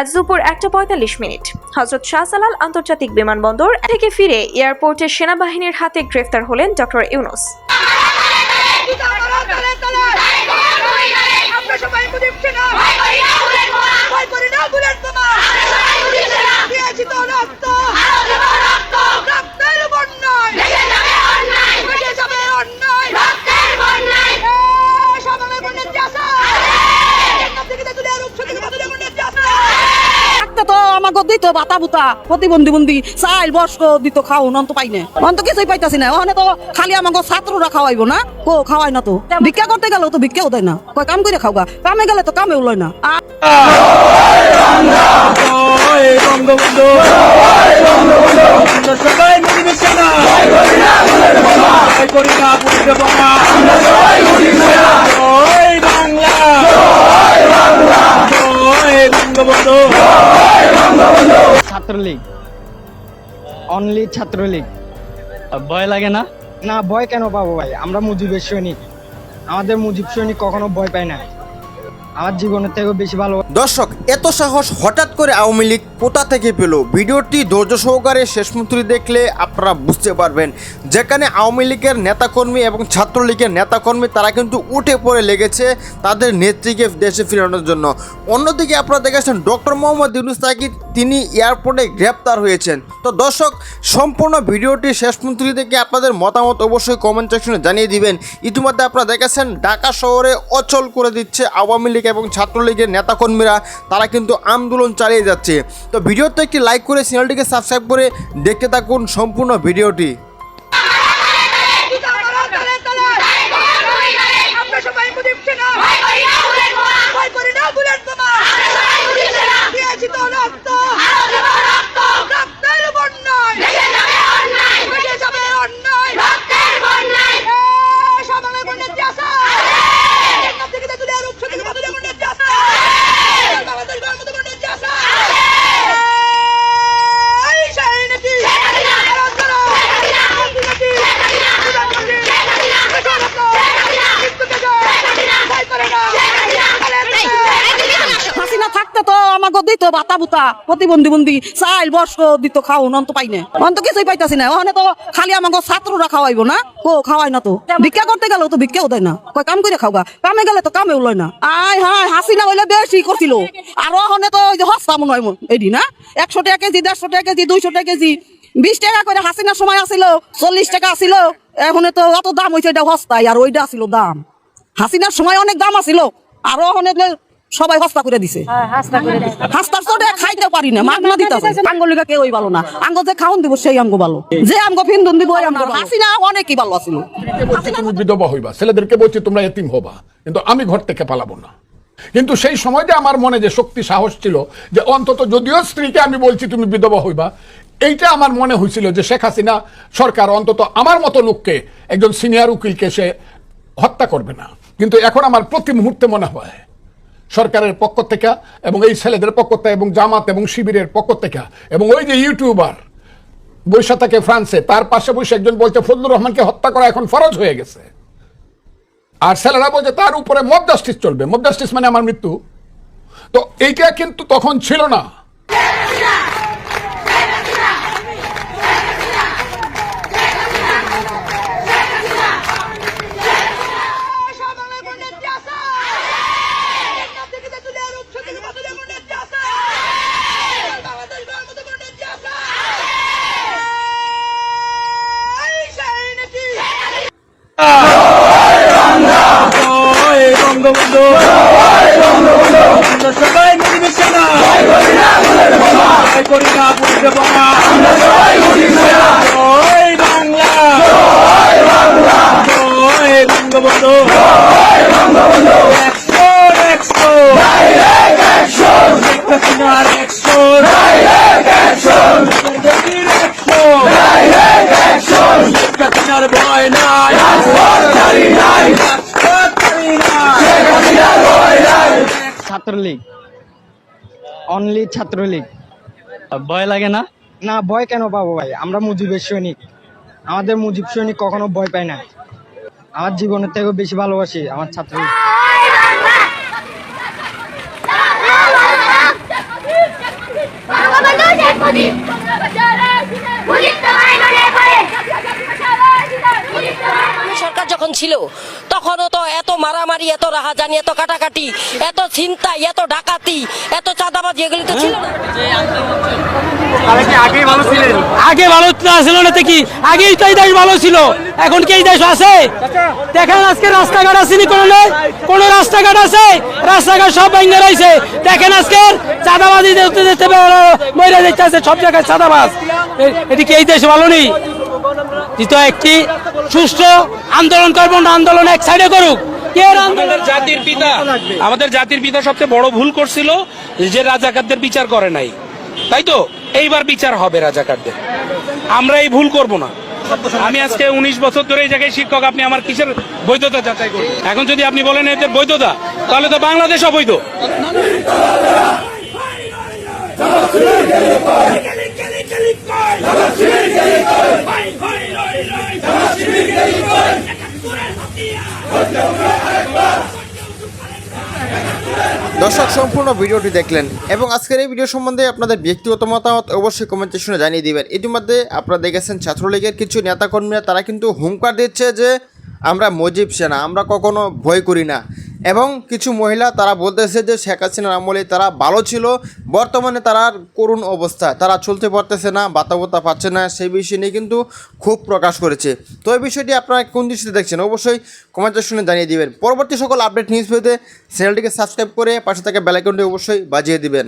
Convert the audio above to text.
আজ দুপুর একটা পঁয়তাল্লিশ মিনিট। হজরত শাহজালাল আন্তর্জাতিক বিমানবন্দর থেকে ফিরে এয়ারপোর্টে সেনাবাহিনীর হাতে গ্রেফতার হলেন ডক্টর ইউনুস। আমাকে দিত বাতা বুতা, প্রতিবন্ধী বন্দি চাইল বস্ক দিত খাও নন্ত পাই না। অন্ত কিছুই পাইতাছি না, ওখানে তো খালি আমাকে ছাত্ররা খাওয়াইবো না, কো খাওয়াই না তো। ভিক্ষা করতে গেলেও তো ভিক্ষাও দেয় না। কয় কাম করে খাওগা, কামে গেলে তো কামেও লয় না। বঙ্গবন্ধু। ছাত্রলীগ। অনলি ছাত্রলীগ। ভয় লাগে না? না ভয় কেন পাবো ভাই? আমরা মুজিবের সৈনিক। আমাদের মুজিব সৈনিক কখনো ভয় পায় না। আমার জীবনের থেকেও বেশি ভালো। দর্শক, এত সাহস হঠাৎ করে আওয়ামী লীগ কোথা থেকে পেল? ভিডিওটি ধৈর্য সহকারে শেষ মন্ত্রী দেখলে আপনারা বুঝতে পারবেন। যেখানে আওয়ামী লীগের নেতাকর্মী এবং ছাত্রলীগের নেতাকর্মী, তারা কিন্তু উঠে পড়ে লেগেছে তাদের নেত্রীকে দেশে ফেরানোর জন্য। অন্যদিকে আপনারা দেখেছেন, ডক্টর মোহাম্মদ ইউনুস তাকি তিনি এয়ারপোর্টে গ্রেপ্তার হয়েছেন। তো দর্শক, সম্পূর্ণ ভিডিওটি শেষ মন্ত্রী দেখে আপনাদের মতামত অবশ্যই কমেন্ট সেকশনে জানিয়ে দিবেন। ইতিমধ্যে আপনারা দেখেছেন, ঢাকা শহরে অচল করে দিচ্ছে আওয়ামী লীগ এবং ছাত্রলীগের নেতাকর্মীরা, তারা কিন্তু আন্দোলন চালিয়ে যাচ্ছে। তো ভিডিওতে একটি লাইক করে চ্যানেলটিকে সাবস্ক্রাইব করে দেখতে থাকুন সম্পূর্ণ ভিডিওটি আমরা সবাই মুজিব সেনা ভয় করি না বুলেট বোমা দিয়েছি তো রক্ত রক্তের বন্যায় বেঁচে যাবে অন্যায় এ, সামনে বন্যের চাষা জান্নাত থেকে তুলে আর উৎস থেকে বাদুড়ে বন্যের চাষা বাংলাদেশ গর্মত বন্যের চাষা এই সৈনিকই ভারত করো শান্তিনাথী প্রধানমন্ত্রী বেকারত্ব মৃত্যু থেকে ভয় করে না হাসিনা থাকতে তো আমাকে দিত বাতা বুতা প্রতিবন্ধী বন্দি চাইল বস্ক দিত খাও নন্ত পাই না অন্ত কিছুই পাইতাছি না। ওখানে তো খালি আমাকে ছাত্ররা খাওয়াইবো না। কো খাওয়াই না তো। ভিক্ষা করতে গেলেও তো ভিক্ষাও দেয় না। কয়, কাম করে খাওগা। কামে গেলে তো কামেও লয় না। আয় হায়, হাসিনা হইলে বেশি করছিল। আর ওখানে তো ওই যে হস্তা মনে হয় এডি না? একশো টাকা কেজি, দেড়শো টাকা কেজি, দুইশো টাকা কেজি, বিশ টাকা করে হাসিনার সময় আসিল চল্লিশ টাকা আসিল এখন তো অত দাম হয়েছে এটা হস্তায় আর ওইটা আসিল দাম। হাসিনার সময় অনেক দাম আছিল। আরও অনেক সবাই হস্তা করে দিছে। হাস্তার চোটে খাইতে পারি না মাগনা দিতেছে আঙ্গলিকা কেউই ভালো না। আঙ্গ যে খাওন দিব সেই আঙ্গ ভালো। যে আঙ্গ ফিন্দুন দিব ওই আঙ্গ হাসিনা অনেকই ভালো আছিল। তুমি বিধবা হইবা ছেলেদেরকে বলছি তোমরা এতিম হবা কিন্তু আমি ঘর থেকে পালাবো না। কিন্তু সেই সময় যে আমার মনে যে শক্তি সাহস ছিল যে অন্তত যদিও স্ত্রীকে আমি বলছি তুমি বিধবা হইবা এইটা আমার মনে হয়েছিল যে শেখ হাসিনা সরকার অন্তত আমার মতো লোককে একজন সিনিয়র উকিলকে সে হত্যা করবে না। কিন্তু এখন আমার প্রতি মুহূর্তে মনে হয় সরকারের পক্ষ থেকে এবং এই ছেলেদের পক্ষ থেকে এবং জামাত এবং শিবিরের পক্ষ থেকে এবং ওই যে ইউটিউবার বৈশা থাকে ফ্রান্সে, তার পাশে বসে একজন বলছে, ফজলুর রহমানকে হত্যা করা এখন ফরজ হয়ে গেছে। আর ছেলেরা বলছে, তার উপরে মব জাস্টিস চলবে। মব জাস্টিস মানে আমার মৃত্যু। তো এইটা কিন্তু তখন ছিল না সামনে বন্যের চাষা জান্নাত থেকে তুলে আর উৎস থেকে বাদুড়ে বন্যের চাষা বাংলাদেশ গর্মত বন্যের চাষা এই সৈনিকই জয় বঙ্গবন্ধু আমরা সবাই মুজিব সেনা জয় করি না বুঝতে বোমা জয় বাংলা জয় বঙ্গবন্ধু একশো একশো শেখ হাসিনার একশো মোদীর একশো শেখ হাসিনার ভয় নাই রাজপথ ছাড়ি নাই ছাত্রলীগ। অনলি ছাত্রলীগ। ভয় লাগে না? না ভয় কেন পাবো ভাই? আমরা মুজিবের সৈনিক। আমাদের মুজিব সৈনিক কখনো ভয় পায় না। আমার জীবনের থেকেও বেশি ভালোবাসি আমার ছাত্রলীগ। সরকার যখন ছিল তখনও তো এত মারামারি এত রাহাজানি এত কাটাকাটি এত ছিনতাই এত ডাকাতি এত চাঁদাবাজি এগুলি তো ছিল না। আগে ভালো ছিল না কি আগেই তো এই দেশ ভালো ছিল। এখন কি এই দেশ আছে? দেখেন আজকে রাস্তাঘাট আসেনি কোনো নেই? কোন রাস্তাঘাট আছে? রাস্তাঘাট সব ভেঙে রয়েছে। দেখেন আজকে চাঁদাবাজি দেখতে দেখতে মরে যাইতেছে সব জায়গায় চাঁদাবাজ। এটি কি এই দেশ ভালো নেই? তো একটি সুষ্ঠু আন্দোলন করব, না আন্দোলন এক সাইডে করুক। আমাদের জাতির পিতা। আমাদের জাতির পিতা সবচেয়ে বড় ভুল করছিল যে রাজাকারদের বিচার করে নাই। তাই তো? এইবার বিচার হবে রাজাকারদের। আমরা এই ভুল করব না। আমি আজকে উনিশ বছর ধরে এই জায়গায় শিক্ষক, আপনি আমার কিসের বৈধতা যাচাই করুন? এখন যদি আপনি বলেন এদের বৈধতা, তাহলে তো বাংলাদেশ অবৈধ। দর্শক, সম্পূর্ণ ভিডিওটি দেখলেন এবং আজকের এই ভিডিও সম্বন্ধে আপনাদের ব্যক্তিগত মতামত অবশ্যই কমেন্ট সেকশনে জানিয়ে দিবেন। ইতিমধ্যে আপনারা দেখেছেন ছাত্রলীগের কিছু নেতাকর্মীরা, তারা কিন্তু হুঙ্কার দিচ্ছে যে আমরা মজিব সেনা, আমরা কখনো ভয় করি না। এবং কিছু মহিলা তারা বলতেছে যে শেখ হাসিনার আমলে তারা ভালো ছিল। বর্তমানে তারা করুণ অবস্থা। তারা চলতে পারতেছে না বাতাবতা পাচ্ছে না, সেই বিষয় নিয়ে কিন্তু খুব প্রকাশ করেছে। তো এই বিষয়টি আপনারা কোন দৃষ্টিতে দেখছেন? অবশ্যই কমেন্ট সেকশনে জানিয়ে দিবেন। পরবর্তী সকল আপডেট নিউজ পেতে চ্যানেলটিকে সাবস্ক্রাইব করে পাশে থাকা বেলাইকনটি অবশ্যই বাজিয়ে দিবেন।